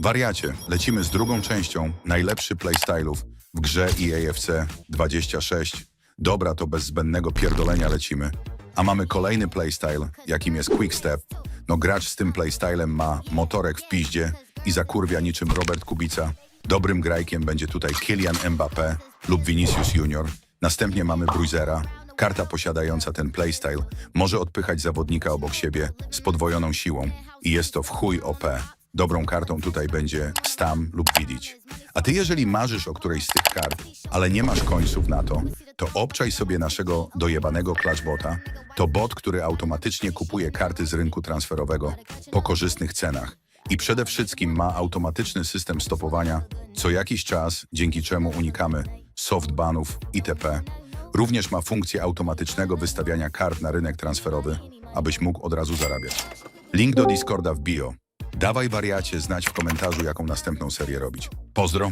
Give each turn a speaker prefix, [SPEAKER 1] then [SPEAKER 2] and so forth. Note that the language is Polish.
[SPEAKER 1] Wariacie, lecimy z drugą częścią najlepszy playstylów w grze EAFC 26. Dobra, to bez zbędnego pierdolenia lecimy. A mamy kolejny playstyle, jakim jest Quickstep. No gracz z tym playstylem ma motorek w piździe i zakurwia niczym Robert Kubica. Dobrym grajkiem będzie tutaj Kylian Mbappé lub Vinicius Junior. Następnie mamy Bruisera. Karta posiadająca ten playstyle może odpychać zawodnika obok siebie z podwojoną siłą i jest to w chuj OP. Dobrą kartą tutaj będzie Stam lub Vidic. A ty jeżeli marzysz o którejś z tych kart, ale nie masz końców na to, to obczaj sobie naszego dojebanego Clashbota. To bot, który automatycznie kupuje karty z rynku transferowego po korzystnych cenach. I przede wszystkim ma automatyczny system stopowania co jakiś czas, dzięki czemu unikamy softbanów itp. Również ma funkcję automatycznego wystawiania kart na rynek transferowy, abyś mógł od razu zarabiać. Link do Discorda w bio. Dawaj wariacie znać w komentarzu, jaką następną serię robić. Pozdro!